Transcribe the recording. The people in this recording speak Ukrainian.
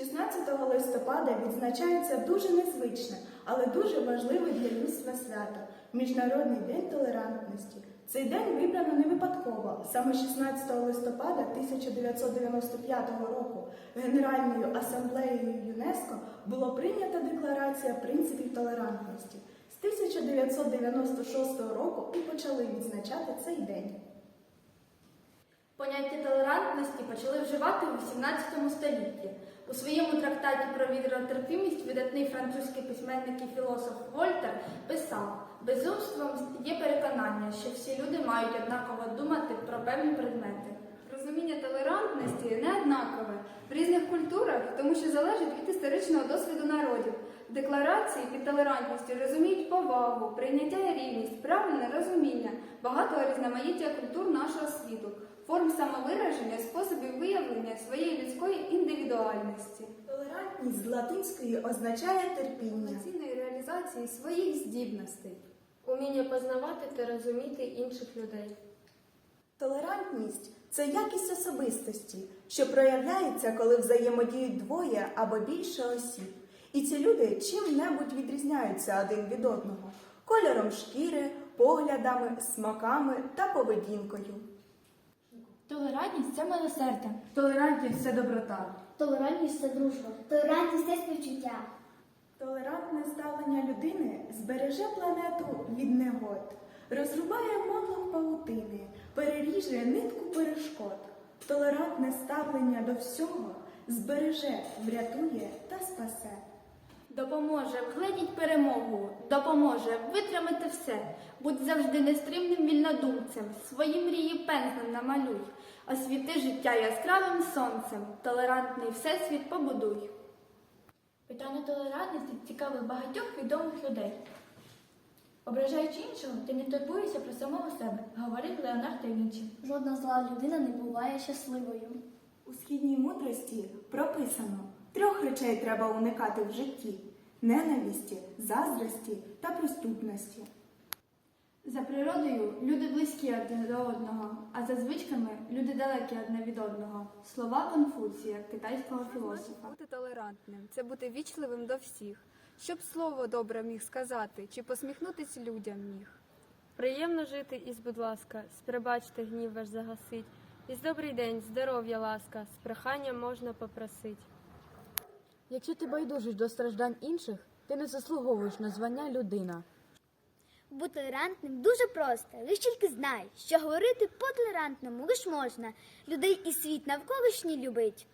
16 листопада відзначається дуже незвичне, але дуже важливе для людства свято Міжнародний день толерантності. Цей день вибрано не випадково. Саме 16 листопада 1995 року Генеральною асамблеєю ЮНЕСКО було прийнята декларація принципів толерантності. З 1996 року і почали відзначати цей день. Поняття толерантності почали вживати у XVIII столітті. У своєму трактаті про вітротерпімість видатний французький письменник і філософ Вольтер писав: безумством є переконання, що всі люди мають однаково думати про певні предмети. Розуміння толерантності не однакове в різних культурах, тому що залежить від історичного досвіду народів. Декларації під толерантністю розуміють повагу, прийняття і рівність, правильне розуміння, багато різноманіття культур нашого світу, форм самовираження, способів виявлення своєї людської індивідуальності, Толерантність з латинської означає терпіння. повноцінної реалізації своїх здібностей. Уміння познавати та розуміти інших людей. Толерантність це якість особистості, що проявляється, коли взаємодіють двоє або більше осіб. І ці люди чим-небудь відрізняються один від одного кольором шкіри, поглядами, смаками та поведінкою. Толерантність це милосердя. Толерантність це доброта. Толерантність це дружба. Толерантність це співчуття. Толерантне ставлення людини збереже планету від негод, розрубає мотлох павутини, переріже нитку перешкод. Толерантне ставлення до всього збереже, врятує та спасе. Допоможе вгледіть перемогу, допоможе витримати все. Будь завжди нестримним вільнодумцем, свої мрії пензлем намалюй, освіти життя яскравим сонцем, толерантний всесвіт побудуй. Питання толерантності цікаве багатьох відомих людей. Ображаючи іншого, ти не турбуєшся про самого себе, говорив Леонард да Вінчі. Жодна зла людина не буває щасливою. У східній мудрості прописано трьох речей треба уникати в житті: ненависті, заздрості та преступності. За природою люди близькі один до одного, а за звичками люди далекі одне від одного. Слова Конфуція, китайського філософа. Бути толерантним це бути вічливим до всіх, щоб слово добре міг сказати чи посміхнутись людям міг. Приємно жити із, будь ласка, сприбачте гнів ваш загасить. Із добрий день, здоров'я, ласка, з проханням можна попросить. Якщо ти байдужиш до страждань інших, ти не заслуговуєш на звання людина. Бути толерантним дуже просто. Лиш тільки знай, що говорити по-толерантному лиш можна. Людей і світ навколишній любить.